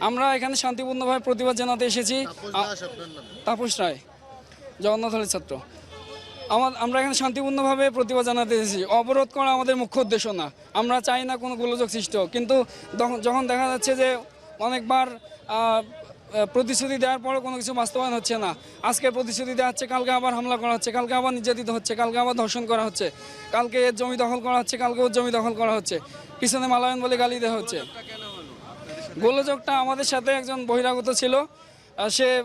আমরা এখানে শান্তিপূর্ণভাবে প্রতিবাদ জানাতে এসেছি। তাপস রায় জগন্নাথ হলের ছাত্র। আমার আমরা এখানে শান্তিপূর্ণভাবে প্রতিবাদ জানাতে এসেছি। অবরোধ করা আমাদের মুখ্য উদ্দেশ্য না। আমরা চাই না কোনো গোলযোগ সৃষ্টি হোক। কিন্তু যখন দেখা যাচ্ছে যে অনেকবার প্রতিশ্রুতি দেওয়ার পরও কোনো কিছু বাস্তবায়ন হচ্ছে না। আজকে প্রতিশ্রুতি দেওয়া হচ্ছে কালকে আবার হামলা করা হচ্ছে কালকে আবার নির্যাতিত হচ্ছে কালকে আবার ধর্ষণ করা হচ্ছে কালকে এর জমি দখল করা হচ্ছে কালকে ওর জমি দখল করা হচ্ছে পিছনে মালায়ন বলে গালি দেওয়া হচ্ছে। গোলযোগটা আমাদের সাথে একজন বহিরাগত ছিল। সে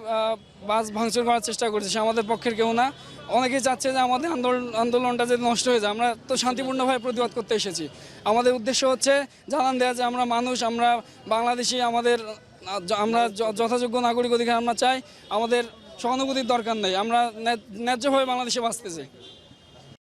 বাস ভাঙচুর করার চেষ্টা করছে, সে আমাদের পক্ষের কেউ না। অনেকেই চাচ্ছে যে আমাদের আন্দোলন, আন্দোলনটা যদি নষ্ট হয়ে যায়। আমরা তো শান্তিপূর্ণভাবে প্রতিবাদ করতে এসেছি। আমাদের উদ্দেশ্য হচ্ছে জানান দেওয়া যে আমরা মানুষ, আমরা বাংলাদেশি, আমাদের আমরা যথাযোগ্য নাগরিক অধিকার আমরা চাই। আমাদের সহানুভূতির দরকার নেই। আমরা ন্যায- ন্যায্যভাবে বাংলাদেশে বাঁচতে চাই।